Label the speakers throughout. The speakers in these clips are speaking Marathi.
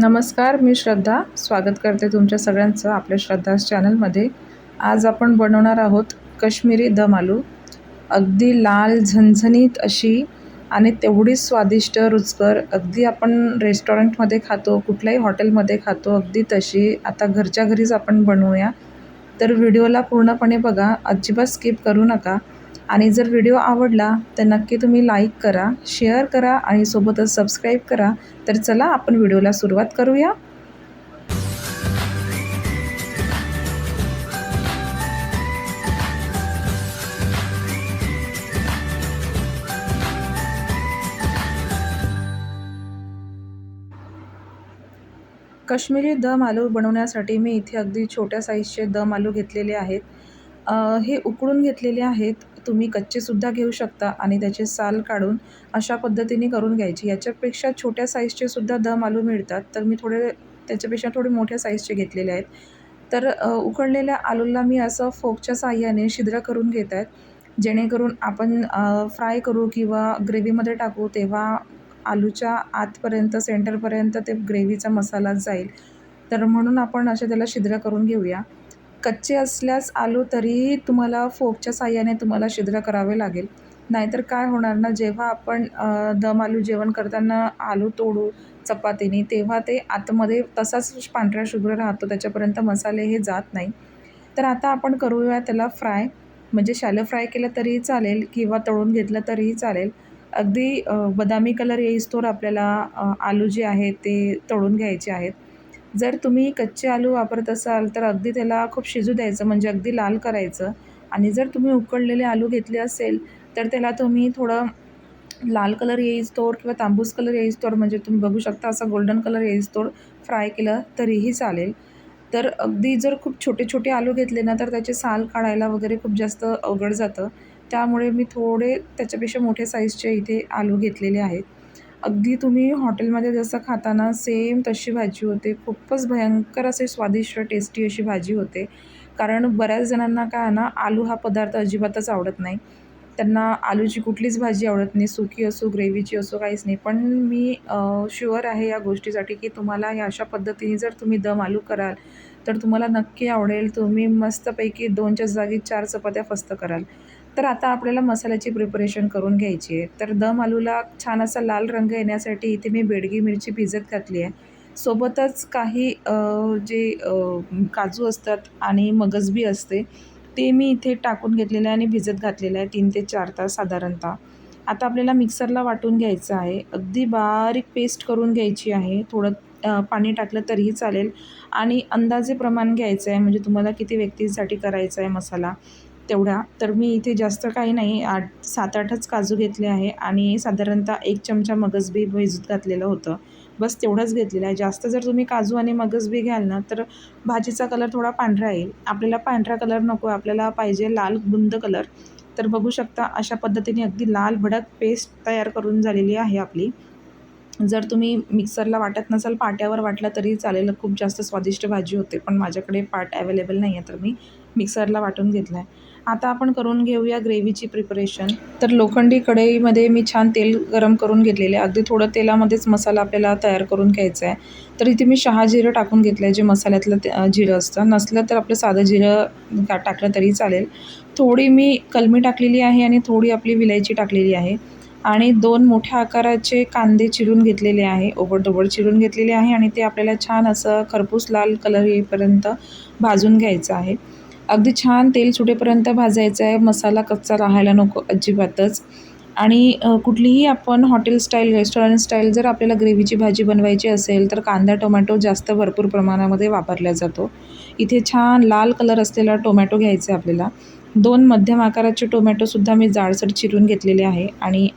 Speaker 1: नमस्कार मी श्रद्धा. स्वागत करते तुमच्या सगळ्यांचं आपल्या श्रद्धास चॅनलमध्ये. आज आपण बनवणार आहोत कश्मीरी दम आलू. अगदी लाल झणझणीत अशी आणि तेवढीच स्वादिष्ट रुचकर. अगदी आपण रेस्टॉरंटमध्ये खातो कुठल्याही हॉटेलमध्ये खातो अगदी तशी. आता घरच्या घरीच आपण बनवूया. तर व्हिडिओला पूर्णपणे बघा. अजिबात स्किप करू नका. आणि जर व्हिडिओ आवडला तर नक्की तुम्ही लाईक करा शेअर करा आणि सोबतच सबस्क्राईब करा. तर चला आपण व्हिडिओला सुरुवात करूया. कश्मीरी दम आलू बनवण्यासाठी मी इथे अगदी छोट्या साईजचे दम आलू घेतलेले आहेत. हे उकळून घेतलेले आहेत. तुम्ही कच्चेसुद्धा घेऊ शकता आणि त्याचे साल काढून अशा पद्धतीने करून घ्यायची. याच्यापेक्षा छोट्या साईजचे सुद्धा दम आलू मिळतात. तर मी थोडे त्याच्यापेक्षा थोडे मोठ्या साईजचे घेतलेले आहेत. तर उकडलेल्या आलूला मी असं फोकच्या साह्याने छिद्र करून घेत आहेत. जेणेकरून आपण फ्राय करू किंवा ग्रेव्हीमध्ये टाकू तेव्हा आलूच्या आतपर्यंत सेंटरपर्यंत ते ग्रेव्हीचा मसाला जाईल. तर म्हणून आपण असे त्याला छिद्र करून घेऊया. कच्चे असल्यास आलू तरीही तुम्हाला फोकच्या साह्याने तुम्हाला छिद्र करावे लागेल. नाहीतर काय होणार ना जेव्हा आपण दम आलू जेवण करताना आलू तोडू चपातीने तेव्हा ते आतमध्ये तसाच पांढरा शुभ्र राहतो त्याच्यापर्यंत मसाले हे जात नाही. तर आता आपण करूया त्याला फ्राय. म्हणजे शॅलो फ्राय केलं तरीही चालेल किंवा तळून घेतलं तरीही चालेल. अगदी बदामी कलर येईस्तोवर आपल्याला आलू जे आहे ते तळून घ्यायचे आहेत. जर तुम्ही कच्चे आलू वापरत असाल तर अगदी त्याला खूप शिजू द्यायचं म्हणजे अगदी लाल करायचं. आणि जर तुम्ही उकडलेले आलू घेतले असेल तर त्याला तुम्ही थोडं लाल कलर येईस्तोवर किंवा तांबूस कलर येईस्तोवर म्हणजे तुम्ही बघू शकता असा गोल्डन कलर येईस्तोवर फ्राय केलं तरीही चालेल. तर अगदी जर खूप छोटे छोटे आलू घेतले ना तर त्याचे साल काढायला वगैरे खूप जास्त अवघड जातं. त्यामुळे मी थोडे त्याच्यापेक्षा मोठे साईजचे इथे आलू घेतलेले आहेत. अगदी तुम्ही हॉटेलमध्ये जसं खाताना सेम तशी भाजी होते. खूपच भयंकर असे स्वादिष्ट टेस्टी अशी भाजी होते. कारण बऱ्याच जणांना काय आहे ना आलू हा पदार्थ अजिबातच आवडत नाही. त्यांना आलूची कुठलीच भाजी आवडत नाही. सुकी असो ग्रेव्हीची असो काहीच नाही. पण मी शुअर आहे या गोष्टीसाठी की तुम्हाला ह्या अशा पद्धतीने जर तुम्ही दम आलू कराल तर तुम्हाला नक्की आवडेल. तुम्ही मस्तपैकी दोनच्या जागी चार चपात्या फस्त कराल. तर आता आपल्याला मसाल्याची प्रिपरेशन करून घ्यायची आहे. तर दम आलूला छान असा लाल रंग येण्यासाठी इथे मी बेडगी मिरची भिजत घातली आहे. सोबतच काही जे काजू असतात आणि मगजबी असते ते मी इथे टाकून घेतलेलं आहे आणि भिजत घातलेलं आहे तीन ते चार तास साधारणतः. आता आपल्याला मिक्सरला वाटून घ्यायचं आहे. अगदी बारीक पेस्ट करून घ्यायची आहे. थोडं पाणी टाकलं तरीही चालेल. आणि अंदाजे प्रमाण घ्यायचं आहे. म्हणजे तुम्हाला किती व्यक्तींसाठी करायचा आहे मसाला. तेवढा. तर मी इथे जास्त काही नाही. आठ सात आठच काजू घेतले आहे आणि साधारणतः एक चमचा मगजबी भिजत घातलेलं होतं. बस तेवढंच घेतलेलं आहे. जास्त जर तुम्ही काजू आणि मगजबी घ्याल ना तर भाजीचा कलर थोडा पांढरा येईल. आपल्याला पांढरा कलर नको. आपल्याला पाहिजे लाल बुंद कलर. तर बघू शकता अशा पद्धतीने अगदी लाल भडक पेस्ट तयार करून झालेली आहे आपली. जर तुम्ही मिक्सरला वाटत नसाल पाट्यावर वाटला तरी चालेल. खूप जास्त स्वादिष्ट भाजी होते पण माझ्याकडे पाट अवेलेबल नाही आहे तर मी मिक्सरला वाटून घेतला आहे आता आपण करून घेऊया ग्रेव्हीची प्रिपरेशन तर लोखंडी कढईमध्ये मी छान तेल गरम करून घेतलेले आहे. अगदी थोडं तेलामध्येच मसाला आपल्याला तयार करून घ्यायचा आहे. तर इथे मी शहा जिरं टाकून घेतलं आहे जे मसाल्यातलं ते जिरं असतं. नसलं तर आपलं साधं जिरं टाकलं तरी चालेल. थोडी मी कलमी टाकलेली आहे आणि थोडी आपली विलायची टाकलेली आहे. आणि दोन मोठ्या आकाराचे कांदे चिरून घेतलेले आहे ओबडधोबड चिरून घेतलेले आहे आणि ते आपल्याला छान असं खरपूस लाल कलर येईपर्यंत भाजून घ्यायचं आहे. अगदी छान तेल सुटेपर्यंत भाजायचं आहे मसाला कच्चा राहायला नको अजिबातच. आणि कुठलीही आपण हॉटेल स्टाईल रेस्टॉरंट स्टाईल जर आपल्याला ग्रेव्हीची भाजी बनवायची असेल तर कांदा टोमॅटो जास्त भरपूर प्रमाणामध्ये वापरला जातो. इथे छान लाल कलर असलेला टोमॅटो घ्यायचा आहे आपल्याला. दोन मध्यम आकाराचे टोमॅटोसुद्धा मी जाडसर चिरून घेतलेले आहे. आणि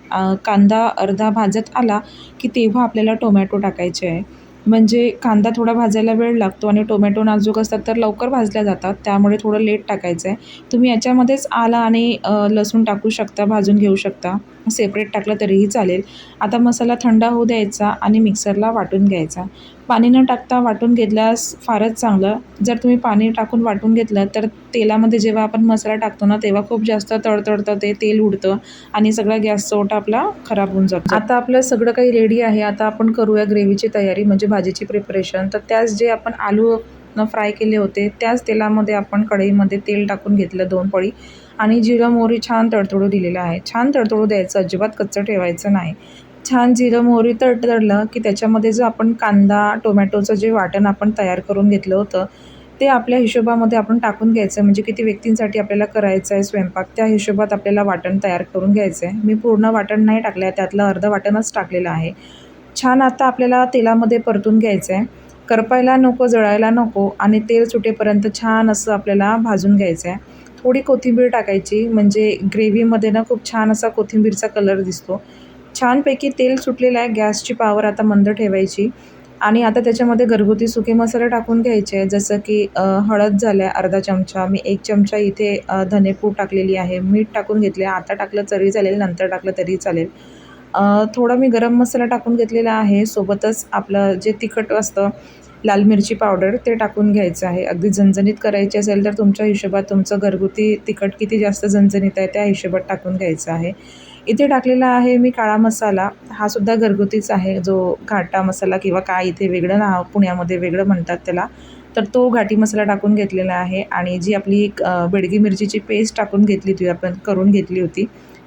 Speaker 1: कांदा अर्धा भाजत आला की तेव्हा आपल्याला टोमॅटो टाकायचे आहे. म्हणजे कांदा थोडा भाजायला वेळ लागतो आणि टोमॅटो नाजूक असतात तर लवकर भाजल्या जातात. त्यामुळे थोडं लेट टाकायचं आहे. तुम्ही याच्यामध्येच आला आणि लसूण टाकू शकता भाजून घेऊ शकता. सेपरेट टाकलं तरीही चालेल. आता मसाला थंड होऊ द्यायचा आणि मिक्सरला वाटून घ्यायचा. पाणी न टाकता वाटून घेतल्यास फारच चांगलं. जर तुम्ही पाणी टाकून वाटून घेतलं तर तेलामध्ये जेव्हा आपण मसाला टाकतो ना तेव्हा खूप जास्त तडतडतं ते तेल उडतं आणि सगळा गॅसचा ओटा आपला खराब होऊन जातो. आता आपलं सगळं काही रेडी आहे. आता आपण करूया ग्रेव्हीची तयारी म्हणजे भाजीची प्रिपरेशन तर त्याच जे आपण आलू फ्राय केले होते. त्याच तेलामध्ये आपण कढईमध्ये तेल टाकून घेतलं दोन पळी आणि जिरं मोहरी छान तडतडू दिलेलं आहे. छान तडतडू द्यायचं अजिबात कच्चं ठेवायचं नाही. छान जिरं मोहरी तडतडलं की त्याच्यामध्ये जो आपण कांदा टोमॅटोचं जे वाटण आपण तयार करून घेतलं होतं ते आपल्या हिशोबामध्ये आपण टाकून घ्यायचं म्हणजे किती व्यक्तींसाठी आपल्याला करायचं आहे स्वयंपाक त्या हिशोबात आपल्याला वाटण तयार करून घ्यायचं आहे मी पूर्ण वाटण नाही टाकलं आहे त्यातलं अर्धं वाटणच टाकलेलं आहे. छान आता आपल्याला तेलामध्ये परतून घ्यायचं आहे करपायला नको जळायला नको आणि तेल सुटेपर्यंत छान असं आपल्याला भाजून घ्यायचं आहे थोडी कोथिंबीर टाकायची म्हणजे ग्रेव्हीमध्ये ना खूप छान असा कोथिंबीरचा कलर दिसतो. छानपैकी तेल सुटलेलं आहे गॅसची पावर आता मंद ठेवायची. आणि आता त्याच्यामध्ये घरगुती सुके मसाले टाकून घ्यायचे जसं की हळद झाल्या अर्धा चमचा मी एक चमचा इथे धनेपूड टाकलेली आहे मीठ टाकून घेतले आता टाकलं तरी चालेल नंतर टाकलं तरी चालेल. थोडा मी गरम मसाला टाकून घेतलेला आहे. सोबतच आपलं जे तिखट असतं लाल मिरची पावडर ते टाकून घ्यायचं आहे. अगदी झणझणीत करायची असेल तर तुमच्या हिशोबात तुमचं घरगुती तिखट किती जास्त झणझणीत आहे त्या हिशोबात टाकून घ्यायचं आहे. इथे टाकलेला आहे मी काळा मसाला. हा सुद्धा घरगुतीच आहे. जो घाटा मसाला किंवा काय इथे वेगळं नाव पुण्यामध्ये वेगळं म्हणतात त्याला तर तो घाटी मसाला टाकून घेतलेला आहे. आणि जी आपली एक बेडगी मिरचीची पेस्ट टाकून घेतली होती आपण करून घेतली होती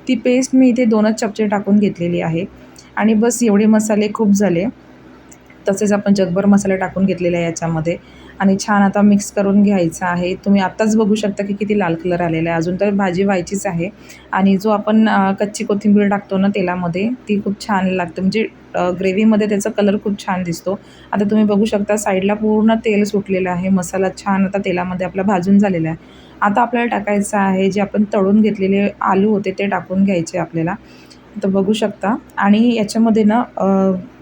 Speaker 1: ती पेस्ट मी इथे दोनच चमचे टाकून घेतलेली आहे. आणि बस एवढे मसाले खूप झाले. तसेच आपण जगभर मसाले टाकून घेतलेले आहे याच्यामध्ये. आणि छान आता मिक्स करून घ्यायचं आहे. तुम्ही आत्ताच बघू शकता की किती लाल कलर आलेला आहे. अजून तर भाजी व्हायचीच आहे. आणि जो आपण कच्ची कोथिंबीर टाकतो ना तेलामध्ये ती खूप छान लागते. म्हणजे ग्रेव्हीमध्ये त्याचा कलर खूप छान दिसतो. आता तुम्ही बघू शकता साईडला पूर्ण तेल सुटलेलं आहे. मसाला छान आता तेलामध्ये आपला भाजून झालेला आहे. आता आपल्याला टाकायचं आहे जे आपण तळून घेतलेले आलू होते ते टाकून घ्यायचे आपल्याला. तर बघू शकता. आणि याच्यामध्ये ना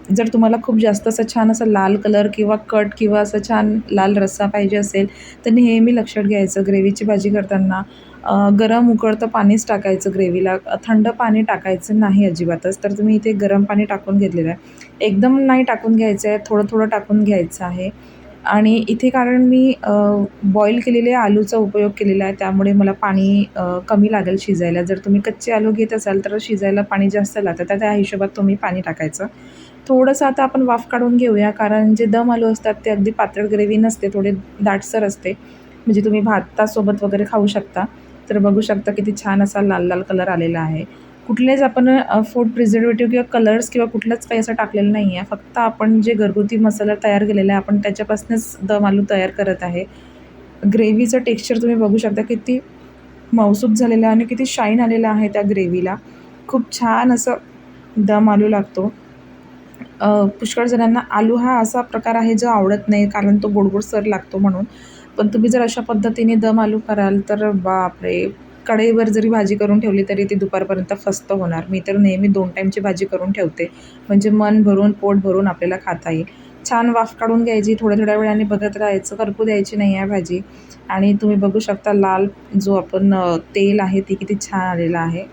Speaker 1: जर तुम्हाला खूप जास्त असं छान असं लाल कलर किंवा कट किंवा असं छान लाल रस्सा पाहिजे असेल तर नेहमी लक्षात घ्यायचं. ग्रेव्हीची भाजी करताना गरम उकळतं पाणीच टाकायचं ग्रेव्हीला. थंड पाणी टाकायचं नाही अजिबातच. तर तुम्ही इथे गरम पाणी टाकून घेतलेलं आहे. एकदम नाही टाकून घ्यायचं आहे. थोडं थोडं टाकून घ्यायचं आहे. आणि इथे कारण मी बॉईल केलेले आलूचा उपयोग केलेला आहे. त्यामुळे मला पाणी कमी लागेल शिजायला. जर तुम्ही कच्चे आलू घेत असाल तर शिजायला पाणी जास्त लागतं. तर त्या हिशोबात तुम्ही पाणी टाकायचं. थोडंसं आता आपण वाफ काढून घेऊया. कारण जे दम आलू असतात ते अगदी पातळ ग्रेव्ही नसते. थोडे दाटसर असते. म्हणजे तुम्ही भातासोबत वगैरे खाऊ शकता. तर बघू शकता किती छान असा लाल लाल कलर आलेला आहे. कुठलेच आपण फूड प्रिझर्वेटिव्ह किंवा कलर्स किंवा कुठलंच काही असं टाकलेलं नाही आहे फक्त आपण जे घरगुती मसाला तयार केलेला आहे आपण त्याच्यापासूनच दम आलू तयार करत आहे. ग्रेव्हीचं टेक्स्चर तुम्ही बघू शकता किती मौसूद झालेलं आहे आणि किती शाईन आलेलं आहे त्या ग्रेव्हीला. खूप छान असं दम आलू लागतो. पुष्कळ जणांना आलू हा असा प्रकार आहे जो आवडत नाही कारण तो गोडगोड सर लागतो म्हणून. पण तुम्ही जर अशा पद्धतीने दम आलू कराल तर बापरे कढईवर जरी भाजी करून ठेवली तरी ती दुपारपर्यंत फस्त होणार. मी तर नेहमी दोन टाईमची भाजी करून ठेवते. म्हणजे मन भरून पोट भरून आपल्याला खाता येईल. छान वाफ काढून घ्यायची थोड्या थोड्या वेळाने बघत राहायचं. करपू द्यायची नाही आहे भाजी. आणि तुम्ही बघू शकता लाल जो आपण तेल आहे ती किती छान आलेलं आहे.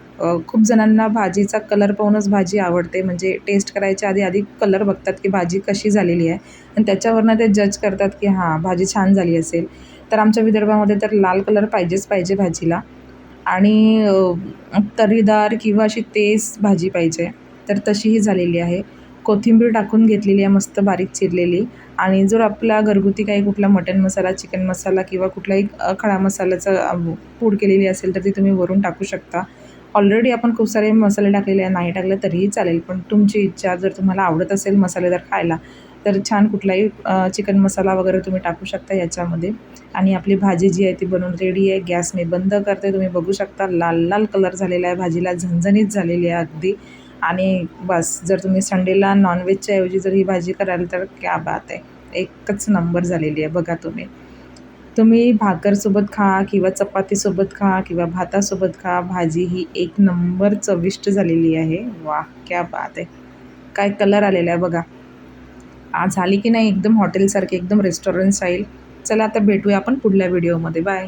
Speaker 1: खूप जणांना भाजीचा कलर पाहूनच भाजी आवडते. म्हणजे टेस्ट करायच्या आधी आधी कलर बघतात की भाजी कशी झालेली आहे. आणि त्याच्यावरनं ते जज करतात की हां भाजी छान झाली असेल. तर आमच्या विदर्भामध्ये तर लाल कलर पाहिजेच पाहिजे भाजीला. आणि तर्रीदार किंवा अशी तेज भाजी पाहिजे. तर तशीही झालेली आहे. कोथिंबीर टाकून घेतलेली आहे मस्त बारीक चिरलेली. आणि जर आपला घरगुती काही कुठला मटन मसाला चिकन मसाला किंवा कुठलाही खडा मसाल्याचा पूड केलेली असेल तर ती तुम्ही वरून टाकू शकता. ऑलरेडी आपण खूप सारे मसाले टाकलेले आहे नाही टाकले तरीही चालेल पण तुमची इच्छा जर तुम्हाला आवडत असेल मसालेदार खायला तर छान कुठलाही चिकन मसाला वगैरे तुम्ही टाकू शकता याच्यामध्ये. आणि आपली भाजी जी आहे ती बनवून रेडी आहे गॅस मी बंद करते तुम्ही बघू शकता लाल लाल कलर झालेला आहे भाजीला झणझणीत झालेली आहे अगदी. आणि बस जर तुम्ही संडेला नॉनव्हेजच्या ऐवजी जर ही भाजी कराल तर क्या बात आहे एकच नंबर झालेली आहे बघा तुम्ही. तुम्ही भाकरसोबत खा किंवा चपातीसोबत खा किंवा भातासोबत खा. भाजी ही एक नंबर चविष्ट झालेली आहे. वा क्या बात आहे. काय कलर आलेला आहे बघा. आज झाली की नाही? एकदम हॉटेलसारखी एकदम रेस्टॉरंट स्टाईल चला आता भेटूया आपण पुढल्या व्हिडिओमध्ये बाय